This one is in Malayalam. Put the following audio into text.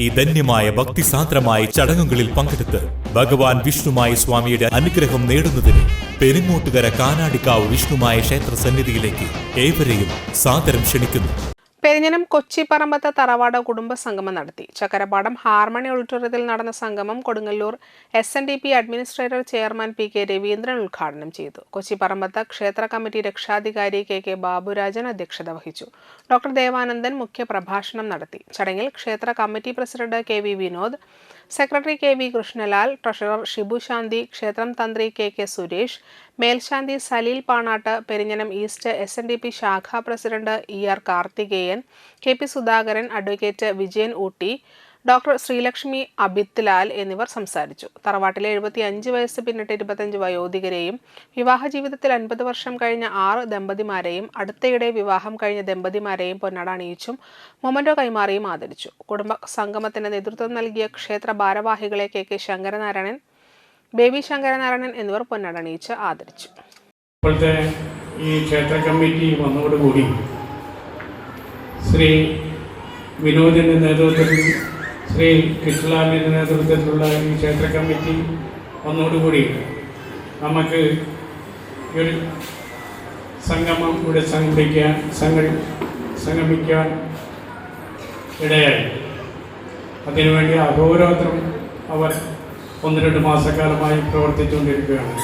ഈ ധന്യമായ ഭക്തിസാന്ദ്രമായ ചടങ്ങുകളിൽ പങ്കെടുത്ത് ഭഗവാൻ വിഷ്ണുമായ സ്വാമിയുടെ അനുഗ്രഹം നേടുന്നതിന് പെരുങ്ങോട്ടുകര കാനാടിക്കാവ് വിഷ്ണുമായ ക്ഷേത്ര സന്നിധിയിലേക്ക് ഏവരെയും സാദരം ക്ഷണിക്കുന്നു. പെരിഞ്ഞനം കൊച്ചി പറമ്പത്ത് തറവാട് കുടുംബ സംഗമം നടത്തി. ചക്കരപാടം ഹാർമണി ഓഡിറ്റോറിയത്തിൽ നടന്ന സംഗമം Kodungallur S N D P administrator chairman P K Raveendran ഉദ്ഘാടനം ചെയ്തു. കൊച്ചി പറമ്പത്ത് ക്ഷേത്ര കമ്മിറ്റി രക്ഷാധികാരി കെ കെ ബാബുരാജൻ അധ്യക്ഷത വഹിച്ചു. ഡോക്ടർ ദേവാനന്ദൻ മുഖ്യ പ്രഭാഷണം നടത്തി. ചടങ്ങിൽ ക്ഷേത്ര committee president K V Vinod secretary K V Krishnalal treasurer Shibu Shanthi ക്ഷേത്രം തന്ത്രി കെ കെ സുരേഷ് മേൽശാന്തി Saleel Panattu Perinjanam east S N D P ശാഖാ president E R Karthikeyan K P Sudhakaran advocate Vijayan Ooty doctor Sreelakshmi Abithlal എന്നിവർ സംസാരിച്ചു. തറവാട്ടിലെ എഴുപത്തി അഞ്ച് വയസ്സ് പിന്നിട്ട് ഇരുപത്തഞ്ച് വയോധികരെയും വിവാഹ ജീവിതത്തിൽ അൻപത് വർഷം കഴിഞ്ഞ ആറ് ദമ്പതിമാരെയും അടുത്തയിടെ വിവാഹം കഴിഞ്ഞ ദമ്പതിമാരെയും പൊന്നാട അണിയിച്ചും മൊമന്റോ കൈമാറിയും ആദരിച്ചു. കുടുംബ സംഗമത്തിന് നേതൃത്വം നൽകിയ ക്ഷേത്ര ഭാരവാഹികളെ K K Sankaranarayanan baby Sankaranarayanan എന്നിവർ പൊന്നാട അണിയിച്ച് ആദരിച്ചു. ഇപ്പോഴത്തെ ഈ ക്ഷേത്ര കമ്മിറ്റി വന്നതോടുകൂടി ശ്രീ വിനോദിന്റെ നേതൃത്വത്തിൽ ശ്രീ കൃഷ്ണലാലിന്റെ നേതൃത്വത്തിലുള്ള ഈ ക്ഷേത്ര കമ്മിറ്റി ഒന്നോടുകൂടി നമുക്ക് ഒരു സംഗമം ഇവിടെ സംഘടിക്കാൻ സംഘ സംഗമിക്കാൻ ഇടയായി. അതിനുവേണ്ടി അഹോരാത്രം അവർ ഒന്ന് രണ്ട് മാസക്കാലമായി പ്രവർത്തിച്ചുകൊണ്ടിരിക്കുകയാണ്.